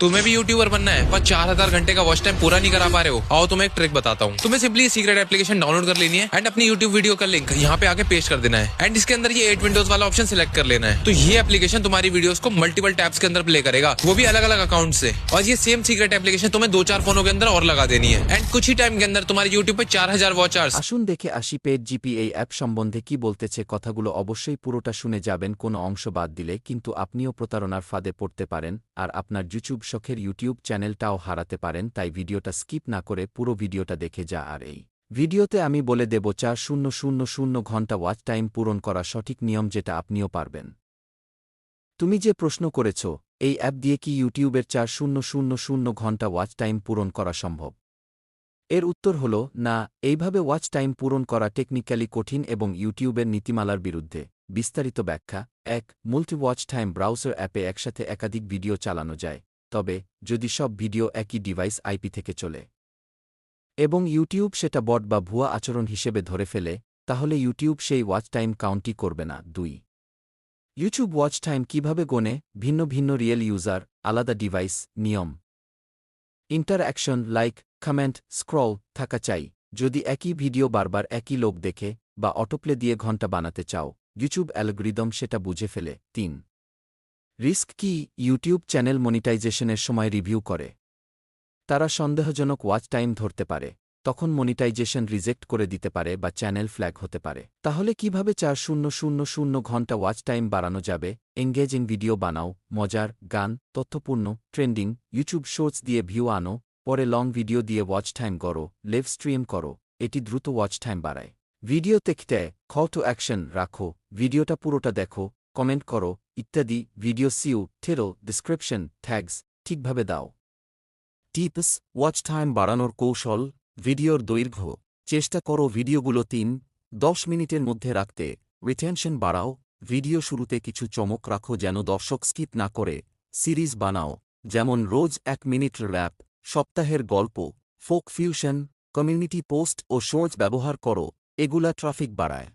तुम्हें भी यूट्यूबर बनना है पर चार हजार घंटे का वॉच टाइम पूरा नहीं करा पा रहे हो आओ तुम्हें एक ट्रिक बताता हूँ तुम्हें सिंपली सीक्रेट एप्लीकेशन डाउनलोड कर लेनी है एंड अपनी यूट्यूब वीडियो का लिंक यहाँ पे आके पेस्ट कर देना है एंड इसके अंदर ये एट विंडोज वाला ऑप्शन सिलेक्ट कर लेना है तो ये एप्लीकेशन तुम्हारी वीडियोस को मल्टीपल टैब्स के अंदर प्ले करेगा वो भी अलग अलग अकाउंट से और ये सेम सीक्रेट एप्लीकेशन तुम्हें दो चार फोनों के अंदर और लगा देनी है एंड कुछ ही टाइम के अंदर तुम्हारे यूट्यूब पे चार हजार वॉच आवर्स আসুন দেখে আসি পেড জিপি এই অ্যাপ সম্বন্ধে কি বলতেছে কথাগুলো অবশ্যই পুরোটা শুনে যাবেন কোনো অংশ বাদ দিলে কিন্তু আপনিও প্রতারণার ফাঁদে পড়তে পারেন আর আপনার ইউটিউব শখের ইউটিউব চ্যানেলটাও হারাতে পারেন, তাই ভিডিওটা স্কিপ না করে পুরো ভিডিওটা দেখে যা আর এই। ভিডিওতে আমি বলে দেব চার শূন্য শূন্য শূন্য ঘণ্টা ওয়াচ টাইম পূরণ করা সঠিক নিয়ম যেটা আপনিও পারবেন। তুমি যে প্রশ্ন করেছ, এই অ্যাপ দিয়ে কি ইউটিউবের চার শূন্য শূন্য শূন্য ঘণ্টা ওয়াচ টাইম পূরণ করা সম্ভব? এর উত্তর হল, না, এইভাবে ওয়াচ টাইম পূরণ করা টেকনিক্যালি কঠিন এবং ইউটিউবের নীতিমালার বিরুদ্ধে। বিস্তারিত ব্যাখ্যা, এক মুল্টি ওয়াচ টাইম ব্রাউজার অ্যাপে একসাথে একাধিক ভিডিও চালানো যায়। তবে, যদি সব ভিডিও একই ডিভাইস আইপি থেকে চলে। এবং ইউটিউব সেটা বট বা ভুয়া আচরণ হিসেবে ধরে ফেলে, তাহলে ইউটিউব সেই ওয়াচ টাইম কাউন্টই করবে না। দুই। ইউটিউব ওয়াচ টাইম কীভাবে গোনে? ভিন্ন ভিন্ন রিয়েল ইউজার, আলাদা ডিভাইস, নিয়ম। ইন্টারঅ্যাকশন, লাইক, কমেন্ট, স্ক্রল থাকা চাই। যদি একই ভিডিও বারবার একই লোক দেখে বা অটোপ্লে দিয়ে ঘণ্টা বানাতে চাও, ইউটিউব অ্যালগরিদম সেটা বুঝে ফেলে। তিন। রিস্ক কি ইউটিউব চ্যানেল মনিটাইজেশনের সময় রিভিউ করে? তারা সন্দেহজনক ওয়াচ টাইম ধরতে পারে, তখন মনিটাইজেশন রিজেক্ট করে দিতে পারে বা চ্যানেল ফ্ল্যাগ হতে পারে। তাহলে কীভাবে চার শূন্য শূন্য শূন্য ঘণ্টা ওয়াচ টাইম বাড়ানো যাবে? এঙ্গেজিং ভিডিও বানাও, মজার, গান, তথ্যপূর্ণ, ট্রেন্ডিং, ইউটিউব শোটস দিয়ে ভিউ আনো, পরে লং ভিডিও দিয়ে ওয়াচ টাইম করো লেভ স্ট্রিম করো, এটি দ্রুত ওয়াচ টাইম বাড়ায়। ভিডিও দেখতে কল টু অ্যাকশন রাখো, ভিডিওটা পুরোটা দেখো কমেন্ট করো ইত্যাদি ভিডিও সিউ ঠেরো ডিসক্রিপশন থ্যাগস ঠিকভাবে দাও টিপস ওয়াচ টাইম বাড়ানোর কৌশল ভিডিওর দৈর্ঘ্য চেষ্টা করো ভিডিওগুলো তিন দশ মিনিটের মধ্যে রাখতে রিটেনশন বাড়াও ভিডিও শুরুতে কিছু চমক রাখো যেন দর্শক স্কিপ না করে সিরিজ বানাও যেমন রোজ এক মিনিট র্যাপ সপ্তাহের গল্প ফোক ফিউশন কমিউনিটি পোস্ট ও শোজ ব্যবহার করো এগুলা ট্রাফিক বাড়ায়